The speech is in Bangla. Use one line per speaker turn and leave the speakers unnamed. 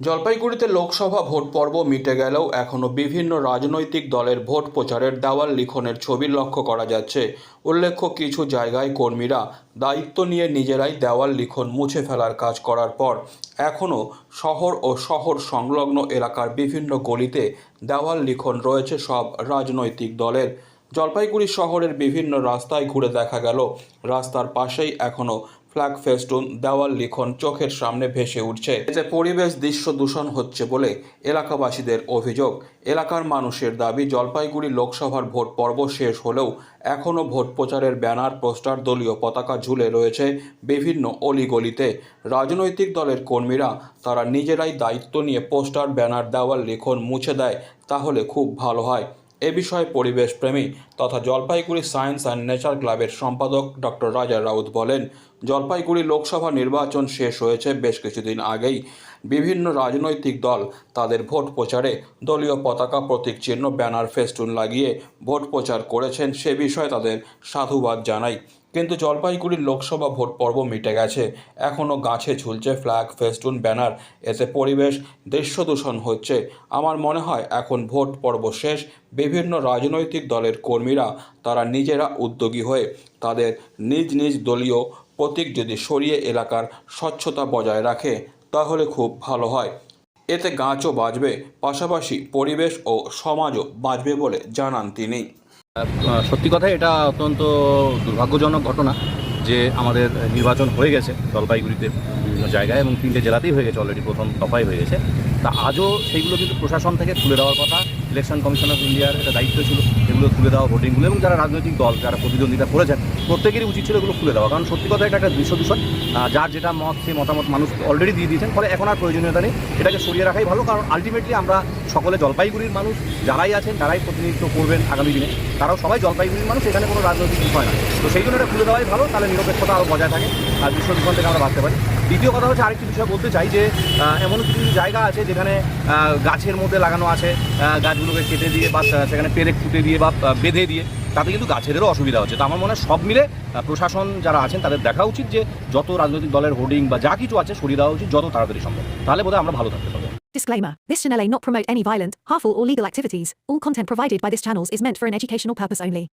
জলপাইগুড়িতে লোকসভা ভোট পর্ব মিটে গেলেও এখনও বিভিন্ন রাজনৈতিক দলের ভোট প্রচারের দেওয়াল লিখনের ছবি লক্ষ্য করা যাচ্ছে। উল্লেখ্য, কিছু জায়গায় কর্মীরা দায়িত্ব নিয়ে নিজেরাই দেওয়াল লিখন মুছে ফেলার কাজ করার পর এখনও শহর ও শহর সংলগ্ন এলাকার বিভিন্ন গলিতে দেওয়াল লিখন রয়েছে সব রাজনৈতিক দলের। জলপাইগুড়ি শহরের বিভিন্ন রাস্তায় ঘুরে দেখা গেল, রাস্তার পাশেই এখনও ফ্ল্যাগ ফেস্টুন দেওয়াল লিখন চোখের সামনে ভেসে উঠছে। এতে পরিবেশ দৃশ্য দূষণ হচ্ছে বলে এলাকাবাসীদের অভিযোগ। এলাকার মানুষের দাবি, জলপাইগুড়ি লোকসভার ভোট পর্ব শেষ হলেও এখনও ভোট প্রচারের ব্যানার, পোস্টার, দলীয় পতাকা ঝুলে রয়েছে বিভিন্ন অলিগলিতে। রাজনৈতিক দলের কর্মীরা তারা নিজেরাই দায়িত্ব নিয়ে পোস্টার, ব্যানার, দেওয়াল লিখন মুছে দেয়, তাহলে খুব ভালো হয়। এ বিষয়ে পরিবেশ প্রেমী তথা জলপাইগুড়ি সায়েন্স অ্যান্ড নেচার ক্লাবের সম্পাদক ডক্টর রাজা রাউত বলেন, জলপাইগুড়ি লোকসভা নির্বাচন শেষ হয়েছে বেশ কিছুদিন আগেই। বিভিন্ন রাজনৈতিক দল তাদের ভোট প্রচারে দলীয় পতাকা প্রতীক চিহ্ন, ব্যানার, ফেস্টুন লাগিয়ে ভোট প্রচার করেছেন সে বিষয়ে তাদের সাধুবাদ জানাই। কিন্তু জলপাইগুড়ির লোকসভা ভোট পর্ব মিটে গেছে। এখনও গাছে ঝুলছে ফ্ল্যাগ ফেস্টুন ব্যানার এতে পরিবেশ দৃশ্য দূষণ হচ্ছে। আমার মনে হয় এখন ভোট পর্ব শেষ। বিভিন্ন রাজনৈতিক দলের কর্মীরা, তারা নিজেরা উদ্যোগী হয়ে তাদের নিজ নিজ দলীয় প্রতীক যদি সরিয়ে এলাকার স্বচ্ছতা বজায় রাখে, তাহলে খুব ভালো হয়। এতে গাছও বাঁচবে পাশাপাশি পরিবেশ ও সমাজও বাঁচবে বলে জানান তিনি।
সত্যি কথা এটা অত্যন্ত দুর্ভাগ্যজনক ঘটনা যে আমাদের নির্বাচন হয়ে গেছে জলপাইগুড়িতে বিভিন্ন জায়গায় এবং তিনটে জেলাতেই হয়ে গেছে অলরেডি প্রথম দফাই হয়ে গেছে। তা আজও সেইগুলো কিন্তু প্রশাসন থেকে তুলে দেওয়ার কথা। ইলেকশন কমিশন অফ ইন্ডিয়ার একটা দায়িত্ব ছিল এগুলো তুলে দেওয়া ভোটিংগুলো এবং যারা রাজনৈতিক দল, যারা প্রতিদ্বন্দ্বিতা করেছেন, প্রত্যেকেরই উচিত ছিল এগুলো খুলে দেওয়া। কারণ সত্যি কথা এটা একটা দৃশ্য দূষণ। যার যেটা মত, সেই মতামত মানুষ অলরেডি দিয়ে দিয়েছেন। ফলে এখন আর প্রয়োজনীয়তা নেই। এটাকে সরিয়ে রাখাই ভালো। কারণ আলটিমেটলি আমরা সকলে জলপাইগুড়ির মানুষ, যারাই আছেন, তারাই প্রতিনিধিত্ব করবেন আগামী দিনে। তারাও সবাই জলপাইগুড়ির মানুষ, এখানে কোনো রাজনৈতিক বিষয় না। তো সেই জন্য এটা খুলে দেওয়াই ভালো। তাহলে নিরপেক্ষতা আরও বজায় থাকে। আর বিশ্ব দূষণ থেকে আমরা বাঁচতে পারি। দ্বিতীয় কথা হচ্ছে আরেকটি বিষয় বলতে চাই যে এমন কিছু কিছু জায়গা আছে যেখানে গাছের মধ্যে লাগানো আছে গাছগুলোকে কেটে দিয়ে বা সেখানে পেরেক ফুটে দিয়ে বা বেঁধে দিয়ে তাতে কিন্তু গাছেদেরও অসুবিধা হচ্ছে তো আমার মনে হয় সব মিলে প্রশাসন যারা আছেন তাদের দেখা উচিত যে যত রাজনৈতিক দলের হোর্ডিং বা যা কিছু আছে সরিয়ে দেওয়া উচিত যত তাড়াতাড়ি সম্ভব তাহলে বোধহয় আমরা ভালো থাকতে পারব
Disclaimer This channel may not promote any violent, harmful, or legal activities. All content provided by this channel is meant for an educational purpose only.